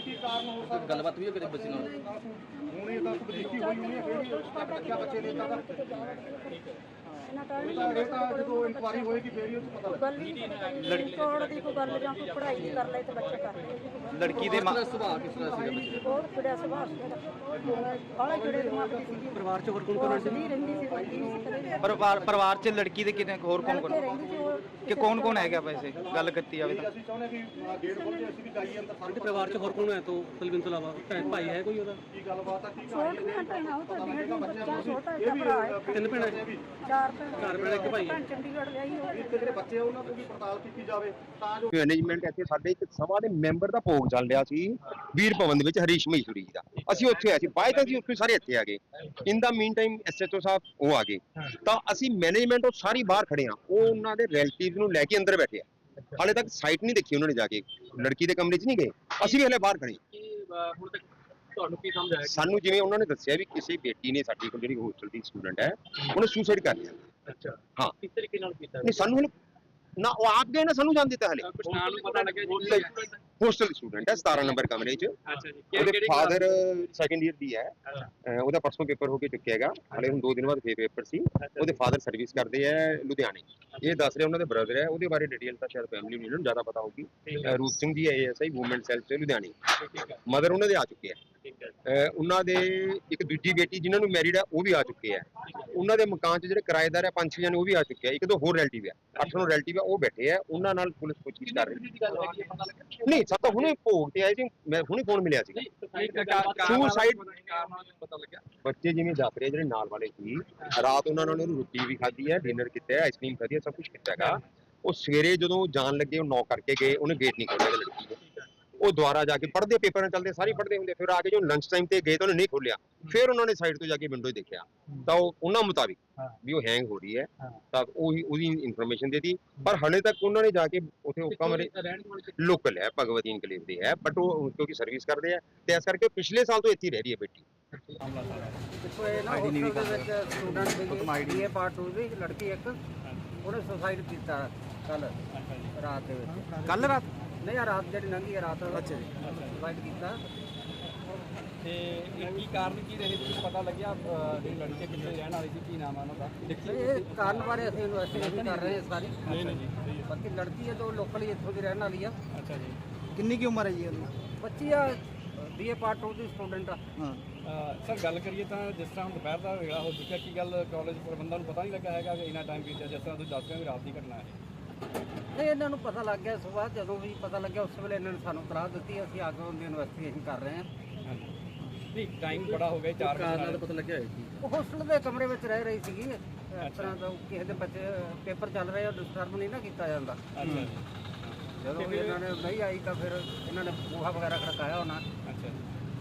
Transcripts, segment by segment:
ਵੀ ਕੀ ਕਾਰਨ ਹੋ ਸਕਦਾ? ਗੱਲਬਾਤ ਵੀ ਕਦੇ ਬੱਚੇ ਨਾਲ? ਹੁਣ ਇਹ ਤਾਂ ਕੁਦਰਤੀ ਹੋਈ ਹੋਣੀ ਹੈ ਫਿਰ ਵੀ ਬੱਚਾ ਬੱਚੇ ਦੇ ਤਾਂ ਇਹਨਾਂ ਟਾਈਮ ਇਹ ਤਾਂ ਇਹ ਤਾਂ ਜਦੋਂ ਇਨਕੁਆਰੀ ਹੋਏਗੀ ਫਿਰ ਹੀ ਉਹ 'ਚ ਪਤਾ ਲੱਗੇਗਾ। ਗੱਲ ਹੀ ਲੜਕੀ ਦੀ ਕੋਈ ਗੱਲ ਜਾਂ ਕੋਈ ਪੜ੍ਹਾਈ ਦੀ ਕਰ ਲੈ ਤੇ ਬੱਚਾ ਕਰ ਲੈ ਲੜਕੀ ਦੇ ਮਾਂ ਸੁਭਾਅ ਕਿਸ ਤਰ੍ਹਾਂ ਸੀਗਾ ਬੱਚੇ ਦਾ? ਬਹੁਤ ਚੜਿਆ ਸੁਭਾਅ ਸੀ ਇਹਦਾ ਬਾਲਾ ਚੜੇ ਦਿਮਾਗ ਦੀ ਸੀ ਪਰਿਵਾਰ 'ਚ ਹੋਰ ਕੌਣ ਕੌਣ ਰਹਿੰਦੀ ਸੀ? ਪਰਿਵਾਰ ਪਰਿਵਾਰ 'ਚ ਲੜਕੀ ਦੇ ਕਿੰਨੇ ਹੋਰ ਕੌਣ ਕੌਣ ਕਿ ਕੌਣ ਕੌਣ ਹੈਗਾ ਵੈਸੇ? ਗੱਲ ਕੀਤੀ ਜਾਵੇ ਤਾਂ। ਅਸੀਂ ਚਾਹੁੰਦੇ ਵੀ ਅਹ, ਗੇਟ ਖੋਲ ਕੇ ਅਸੀਂ ਵੀ ਜਾਈਏ ਅੰਦਰ ਸਾਰੇ ਤੇ ਪਰਿਵਾਰ 'ਚ ਹੋਰ ਕੌਣ ਹੈ? ਤੋ ਕੁਲਵਿੰਦਰ ਤੋਂ ਇਲਾਵਾ ਭੈਣ ਭਾਈ ਹੈ ਕੋਈ ਉਹਦਾ? ਕੀ ਗੱਲਬਾਤ ਆ ਕੀ ਛੋਟੀਆਂ ਭੈਣਾਂ ਉਹ ਤਾਂ ਬੱਚਾ ਛੋਟਾ ਜਿਹਾ ਭਰਾ ਹੈ। ਤਿੰਨ ਭੈਣਾਂ ਚਾਰ ਚਾਰ ਭੈਣਾਂ, ਇੱਕ ਭਾਈ ਹੈ। ਭੈਣ ਚੰਡੀਗੜ੍ਹ ਲਿਆਈ ਹੋਈ ਇੱਥੇ ਜਿਹੜੇ ਬੱਚੇ ਆ ਉਹਨਾਂ ਤੋਂ ਵੀ ਪੜਤਾਲ ਕੀਤੀ ਜਾਵੇ ਤਾਂ ਜੋ ਮੈਨੇਜਮੈਂਟ ਇੱਥੇ ਸਾਡੇ ਇੱਕ ਸਭਾ ਦੇ ਮੈਂਬਰ ਦਾ ਭੋਗ ਚੱਲ ਰਿਹਾ ਸੀ ਵੀਰ ਭਵਨ ਦੇ ਵਿੱਚ ਹਰੀਸ਼ ਮਹੀਸ਼ੂਰੀ ਜੀ ਦਾ। ਅਸੀਂ ਉੱਥੇ ਆਏ ਸੀ ਬਾਅਦ ਤਾਂ ਅਸੀਂ ਉੱਥੇ ਸਾਰੇ ਇੱਥੇ ਆ ਗਏ। ਇਨ ਦਾ ਮੀਨ ਟਾਈਮ ਐਸਐਚਓ ਸਾਹਿਬ ਉਹ ਆ ਗਏ। ਤਾਂ ਅਸੀਂ ਮੈਨੇਜਮੈਂਟ ਉਹ ਸਾਰੀ ਬਾਹਰ ਖੜੇ ਆ। ਉਹ ਉਹਨਾਂ ਦੇ ਰਿਲੇਟਿਵਸ ਨੂੰ ਲੈ ਕੇ ਅੰਦਰ ਬੈਠੇ ਆ। ਹਾਲੇ ਤੱਕ ਸਾਈਟ ਨਹੀਂ ਦੇਖੀ ਉਹਨਾਂ ਨੇ ਜਾ ਕੇ। ਲੜਕੀ ਦੇ ਕਮਰੇ 'ਚ ਨਹੀਂ ਗਏ। ਅਸੀਂ ਵੀ ਹਲੇ ਬਾਹਰ ਖੜੇ ਹਾਂ। ਕੀ ਅਹ, ਹੁਣ ਤੱਕ ਤੁਹਾਨੂੰ ਕੀ ਸਮਝ ਆਇਆ ਸਾਨੂੰ ਜਿਵੇਂ ਉਹਨਾਂ ਨੇ ਦੱਸਿਆ ਵੀ ਕਿਸੇ ਬੇਟੀ ਨੇ ਸਾਡੀ ਕੋਲ ਜਿਹੜੀ ਹੋਸਟਲ ਦੀ ਸਟੂਡੈਂਟ ਹੈ ਉਹਨੇ ਸੁਸਾਈਡ ਕਰ ਲਿਆ। ਅੱਛਾ। ਹਾਂ। ਕਿਸ ਤਰੀਕੇ ਨਾਲ ਕੀਤਾ? ਨਹੀਂ ਸਾਨੂੰ ਹਲੇ ਨਾ ਉਹ ਆਪ ਗਏ ਨਾ ਸਾਨੂੰ ਜਾਣ ਦਿੱਤਾ ਹਲੇ। ਹੋਸਟਲ ਦੀ ਸਟੂਡੈਂਟ ਹੈ 17 ਨੰਬਰ ਕਮਰੇ 'ਚ। ਅੱਛਾ ਜੀ। ਉਹਦੇ ਫਾਦਰ ਸੈਕੰਡ ਇਅਰ ਦੀ ਹੈ। ਉਹਦਾ ਪਰਸੋਂ ਪੇਪਰ ਹੋ ਕੇ ਚੁੱਕਿਆ ਹੈਗਾ। ਹਲੇ ਹੁਣ 2 ਦਿਨ ਬਾਅਦ ਫੇਰ ਪੇਪਰ ਸੀ। ਉਹਦੇ ਫਾਦਰ ਸਰਵਿਸ ਕਰਦੇ ਆ ਲੁਧਿਆਣੇ ਇਹ ਦੱਸ ਰਿਹਾ ਉਹਨਾਂ ਦੇ ਬ੍ਰਦਰ ਹੈ ਉਹਦੇ ਬਾਰੇ ਡਿਟੇਲ ਤਾਂ ਸ਼ਾਇਦ ਫੈਮਿਲੀ ਨੂੰ ਨੂੰ ਜ਼ਿਆਦਾ ਪਤਾ ਹੋਊਗੀ। ਰੂਪ Singh ji SI woman cell ਤੇ ਲੁਧਿਆਣੇ। ਮਦਰ ਉਹਨਾਂ ਦੇ ਆ ਚੁੱਕੇ ਆ ਠੀਕ ਹੈ। ਅਹ ਉਹਨਾਂ ਦੇ ਇੱਕ ਦੂਜੀ ਬੇਟੀ ਜਿਨ੍ਹਾਂ ਨੂੰ ਮੈਰਿਡ ਹੈ ਉਹ ਵੀ ਆ ਚੁੱਕੇ ਆ ਉਹਨਾਂ ਦੇ ਮਕਾਨ 'ਚ ਜਿਹੜੇ ਕਿਰਾਏਦਾਰ ਆ ਪੰਜ ਛੇ ਜਣੇ ਉਹ ਵੀ ਆ ਚੁੱਕੇ ਆ ਇੱਕ ਦੋ ਹੋਰ ਰਿਲੇਟਿਵ ਆ ਅੱਠ ਨੌ ਰਿਲੇਟਿਵ ਆ ਉਹ ਬੈਠੇ ਆ ਉਹਨਾਂ ਨਾਲ ਪੁਲਿਸ ਪੁੱਛਗਿੱਛ ਕਰ ਰਹੀ ਹੈ, ਨਹੀਂ ਸਭ ਤੋਂ ਹੁਣੇ ਭੋਗ ਤੇ ਆਏ ਸੀ। ਮੈਂ ਹੁਣੇ ਫੋਨ ਮਿਲਿਆ ਸੀ Suicide- ਪਤਾ ਲੱਗਿਆ। ਬੱਚੇ ਜਿਵੇਂ ਦੱਸ ਰਹੇ ਜਿਹੜੇ ਨਾਲ ਵਾਲੇ ਸੀ ਰਾਤ ਉਹਨਾਂ ਨੇ ਉਹਨੂੰ ਰੋਟੀ ਵੀ ਖਾਧੀ ਹੈ ਡਿਨਰ ਕੀਤਾ ਹੈ ਆਈਸਕ੍ਰੀਮ ਖਾਧੀ ਹੈ ਸਭ ਕੁਝ ਕੀਤਾ ਹੈਗਾ। ਉਹ ਸਵੇਰੇ ਜਦੋਂ ਜਾਣ ਲੱਗੇ ਉਹ ਨੌਕ ਕਰਕੇ ਗਏ ਉਹਨੇ ਗੇਟ ਨਹੀਂ ਉਹਦੀ ਲੜਕੀ ਨੇ। ਉਹ ਦੁਬਾਰਾ ਜਾ ਕੇ ਪੜ੍ਹਦੇ ਪੇਪਰਾਂ ਚੱਲਦੇ ਸਾਰੀ ਪੜ੍ਹਦੇ ਹੁੰਦੇ। ਫਿਰ ਆ ਕੇ ਜੋ ਲੰਚ ਟਾਈਮ ਤੇ ਗਏ ਤਾਂ ਉਹਨੇ ਨਹੀਂ ਖੋਲ੍ਹਿਆ। ਫਿਰ ਉਹਨਾਂ ਨੇ ਸਾਈਡ ਤੋਂ ਜਾ ਕੇ ਵਿੰਡੋ ਦੇਖਿਆ। ਤਾਂ ਉਹ ਉਹਨਾਂ ਮੁਤਾਬਿਕ ਵੀ ਉਹ ਹੈਂਗ ਹੋ ਰਹੀ ਹੈ। ਤਾਂ ਉਹੀ ਉਹਦੀ ਇਨਫੋਰਮੇਸ਼ਨ ਦੇਤੀ। ਪਰ ਹਲੇ ਤੱਕ ਉਹਨਾਂ ਨੇ ਜਾ ਕੇ ਉੱਥੇ ਉਹ ਕਮਰੇ ਲੋਕਲ ਹੈ ਭਗਵਤੀ ਇਨਕਲੇਵ ਦੇ ਹੈ। ਬਟ ਉਹ ਕਿਉਂਕਿ ਸਰਵਿਸ ਕਰਦੇ ਆ ਤੇ ਇਸ ਕਰਕੇ ਪਿਛਲੇ ਸਾਲ ਤੋਂ ਇੱਥੇ ਹੀ ਰਹਿ ਰਹੀ ਹੈ ਬੇਟੀ। ਦੇਖੋ ਇਹ ਨਾ ਹੋਸਟਲ ਦੇ ਵਿੱਚ ਸਟੂਡੈਂਟ ਸੀਗੇ ਬੀਏ ਪਾਰਟ 2 ਦੀ ਲੜਕੀ ਇੱਕ। ਉਹਨੇ ਸੁਸਾਈਡ ਕੀਤਾ ਕੱਲ ਰਾਤ ਦੇ ਵਿੱਚ। ਕੱਲ ਰਾਤ? ਨਹੀਂ ਆ ਰਾਤ ਜਿਹੜੀ ਲੰਘੀ ਹੈ ਰਾਤ। ਅੱਛਾ ਜੀ। ਸੁਸਾਈਡ ਕੀਤਾ। ਤੇ ਇਹ ਕੀ ਕਾਰਨ ਕੀ ਰਹੇ? ਕੁਝ ਪਤਾ ਲੱਗਿਆ ਅਹ, ਜਿਹੜੀ ਲੜਕੇ ਕਿੱਥੇ ਰਹਿਣ ਵਾਲੀ ਸੀ ਕੀ ਨਾਮ ਆ ਉਹਨਾਂ ਦਾ? ਤੇ ਇਹ ਕਾਰਨ ਬਾਰੇ ਅਸੀਂ ਇਨਵੈਸਟੀਗੇਸ਼ਨ ਕਰ ਰਹੇ ਹਾਂ ਸਾਰੀ ਨਹੀਂ ਨਹੀਂ ਬਾਕੀ ਲੜਕੀ ਹੈ ਜੋ ਲੋਕਲ ਹੀ ਇੱਥੋਂ ਦੀ ਰਹਿਣ ਵਾਲੀ ਆ। ਅੱਛਾ ਜੀ। ਕਿੰਨੀ ਕੀ ਉਮਰ ਹੈ ਜੀ ਉਹਦੀ? ਬੱਚੀ ਆ ਬੀਏ ਪਾਰਟ 2 ਦੀ ਸਟੂਡੈਂਟ ਆ। ਹਾਂ। ਸਰ ਗੱਲ ਕਰੀਏ ਤਾਂ ਜਿਸ ਤਰ੍ਹਾਂ ਹੁਣ ਦੁਪਹਿਰ ਦਾ ਵੇਲਾ ਹੋ ਚੁੱਕਿਆ ਕੀ ਗੱਲ ਕਾਲਜ ਪ੍ਰਬੰਧਨ ਨੂੰ ਪਤਾ ਨਹੀਂ ਲੱਗਾ ਹੈਗਾ ਕਿ ਇੰਨਾ ਟਾਈਮ ਬੀਤਿਆ ਜਿਸ ਤਰ੍ਹਾਂ ਤੁਸੀਂ ਦੱਸ ਰਹੇ ਹੋ ਵੀ ਰਾਤ ਦੀ ਘਟਨਾ ਹੈ? ਤੇ ਇਹਨਾਂ ਨੂੰ ਪਤਾ ਲੱਗ ਗਿਆ ਸਵੇਰ ਜਦੋਂ ਵੀ ਪਤਾ ਲੱਗਿਆ ਉਸ ਵੇਲੇ ਇਹਨਾਂ ਨੇ ਸਾਨੂੰ ਤਲਾਹ ਦਿੱਤੀ ਅਸੀਂ ਆ ਕੇ ਉਹਦੀ ਇਨਵੈਸਟੀਗੇਸ਼ਨ ਕਰ ਰਹੇ ਹਾਂ। ਨਹੀਂ ਟਾਈਮ ਬੜਾ ਹੋ ਗਿਆ 4 ਕਾਰਨ ਦਾ ਵਜੇ ਪਤਾ ਲੱਗਿਆ ਉਹ ਹੋਸਟਲ ਦੇ ਕਮਰੇ ਵਿੱਚ ਰਹਿ ਰਹੀ ਸੀਗੀ। ਇਸ ਤਰ੍ਹਾਂ ਦਾ ਕਿਸੇ ਦੇ ਬੱਚੇ ਪੇਪਰ ਚੱਲ ਰਹੇ ਆ ਡਿਸਟਰਬ ਨਹੀਂ ਨਾ ਕੀਤਾ ਜਾਂਦਾ। ਅੱਛਾ ਜੀ। ਜਦੋਂ ਵੀ ਇਹਨਾਂ ਨੇ ਨਹੀਂ ਆਈ ਤਾਂ ਫਿਰ ਇਹਨਾਂ ਨੇ ਬੂਹਾ ਵਗੈਰਾ ਖੜਕਾਇਆ ਉਹਨਾਂ ਅੱਛਾ।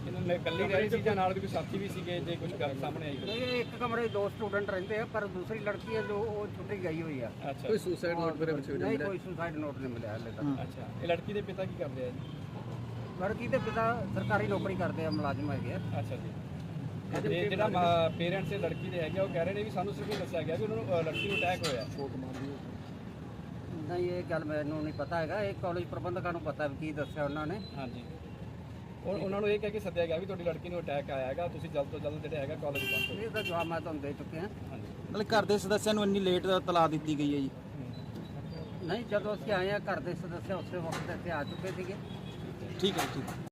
ਇਹਨਾਂ ਨੇ ਇਕੱਲੀ ਰਹਿ ਸੀ ਜਾਂ ਨਾਲ ਕੋਈ ਸਾਥੀ ਵੀ ਸੀਗੇ ਜੇ ਕੁਝ ਗੱਲ ਸਾਹਮਣੇ ਆਈ ਹੋਵੇ? ਇਹ ਇੱਕ ਕਮਰੇ 'ਚ ਦੋ ਸਟੂਡੈਂਟ ਰਹਿੰਦੇ ਆ ਪਰ ਦੂਸਰੀ ਲੜਕੀ ਹੈ ਜੋ ਉਹ ਛੁੱਟੀ ਗਈ ਹੋਈ ਆ। ਅੱਛਾ। ਕੋਈ ਸੁਸਾਈਡ ਨੋਟ ਮੇਰੇ ਵਿੱਚ ਨਹੀਂ ਕੋਈ ਸੁਸਾਈਡ ਨੋਟ ਨਹੀਂ ਮਿਲਿਆ ਹਲੇ ਤੱਕ। ਅੱਛਾ। ਇਹ ਲੜਕੀ ਦੇ ਪਿਤਾ ਕੀ ਕਰਦੇ ਆ ਜੀ? ਲੜਕੀ ਦੇ ਪਿਤਾ ਸਰਕਾਰੀ ਨੌਕਰੀ ਕਰਦੇ ਆ ਮੁਲਾਜ਼ਮ ਹੈਗੇ ਆ। ਅੱਛਾ ਜੀ। ਤੇ ਜਿਹੜਾ ਪੇਰੈਂਟਸ ਇਹ ਲੜਕੀ ਦੇ ਹੈਗੇ ਆ, ਉਹ ਕਹਿ ਰਹੇ ਨੇ ਵੀ ਸਾਨੂੰ ਸਿਰਫ ਦੱਸਿਆ ਗਿਆ ਵੀ ਉਹਨਾਂ ਨੂੰ ਲੜਕੀ ਨੂੰ ਅਟੈਕ ਹੋਇਆ। ਨਹੀਂ ਇਹ ਗੱਲ ਮੈਨੂੰ ਨਹੀਂ ਪਤਾ ਹੈਗਾ ਇਹ ਕਾਲਜ ਪ੍ਰਬੰਧਕਾਂ ਨੂੰ ਪਤਾ ਵੀ ਕੀ ਦੱਸਿਆ ਉਹਨਾਂ ਨੇ। ਹਾਂਜੀ। ਉਹ ਉਹਨਾਂ ਨੂੰ ਇਹ ਕਹਿ ਕੇ ਸੱਦਿਆ ਗਿਆ ਵੀ ਤੁਹਾਡੀ ਲੜਕੀ ਨੂੰ ਅਟੈਕ ਆਇਆ ਹੈਗਾ ਤੁਸੀਂ ਜਲਦ ਤੋਂ ਜਲਦ ਜਿਹੜਾ ਹੈਗਾ ਕਾਲਜ ਪਹੁੰਚੋ। ਇਹ ਤਾਂ ਜਵਾਬ ਮੈਂ ਤੁਹਾਨੂੰ ਦੇ ਚੁੱਕੇ ਹਾਂ ਹਾਂਜੀ। ਮਤਲਬ ਘਰ ਦੇ ਸਦੱਸਿਆਂ ਨੂੰ ਇੰਨੀ ਲੇਟ ਤਲਾ ਦਿੱਤੀ ਗਈ ਹੈ ਜੀ। ਨਹੀਂ ਜਦੋਂ ਅਸੀਂ ਆਏ ਆ ਘਰ ਦੇ ਸਦੱਸਿਆ ਉਸੇ ਵਕਤ ਇੱਥੇ ਆ ਚੁੱਕੇ ਸੀਗੇ। ਠੀਕ ਹੈ ਜੀ, ਠੀਕ ਹੈ।